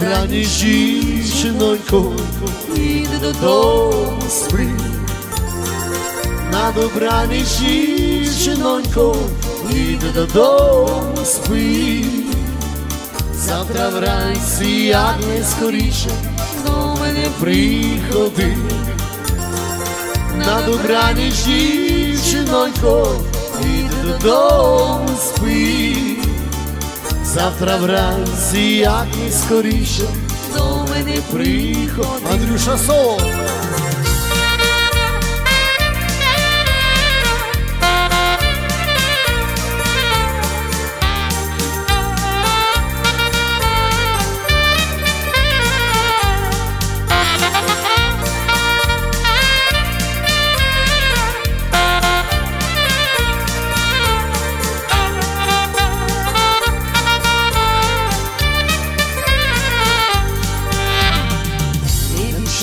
добраніч, дівчинонько, Іди додому, спи. На добраніч, дівчинонько, іди додому, спи. Завтра вранці, як не скоріше, до мене приходи. На добраніч, дівчинонько, іди додому, спи. Завтра вранці, як і скоріше, до мене приходить Андрюша Соло.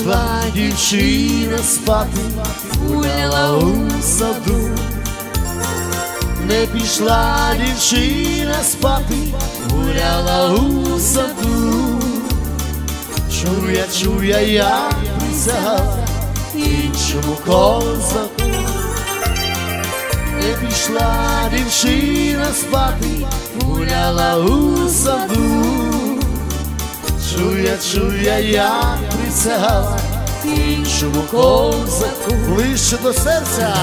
Пішла дівчина спати, гуляла у саду. Не пішла дівчина спати, гуляла у саду. Чуя, чуя, я присягала іншому козаку. Не пішла дівчина спати, гуляла у саду. Чуя, чуя, я присягала іншому козаку ближче до серця.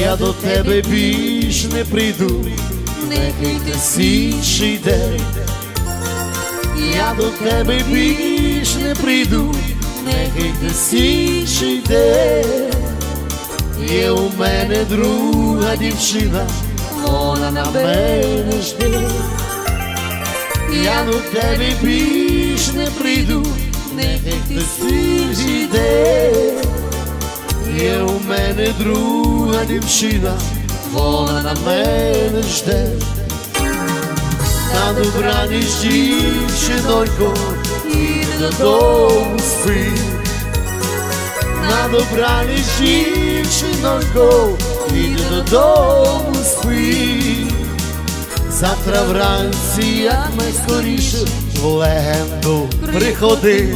Я до тебе більш не прийду, нехай ти інший день. Я до тебе більш не прийду, нехай ти інший день. Є у мене друга дівчина, вона на мене жде. Я до тебе більш не прийду, нехай ти інший день. Є у мене друга дівчина, вона на мене жде. На добраніч, дівчинонько, іди додому спи. На добраніч, дівчинонько, іди додому спи. Завтра вранці, як найскоріше, в легенду приходи.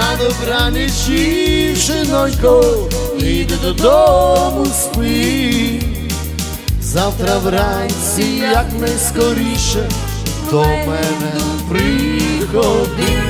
На добраніч, шинонько, іди додому спи. Завтра вранці, як найскоріше, до мене приходи.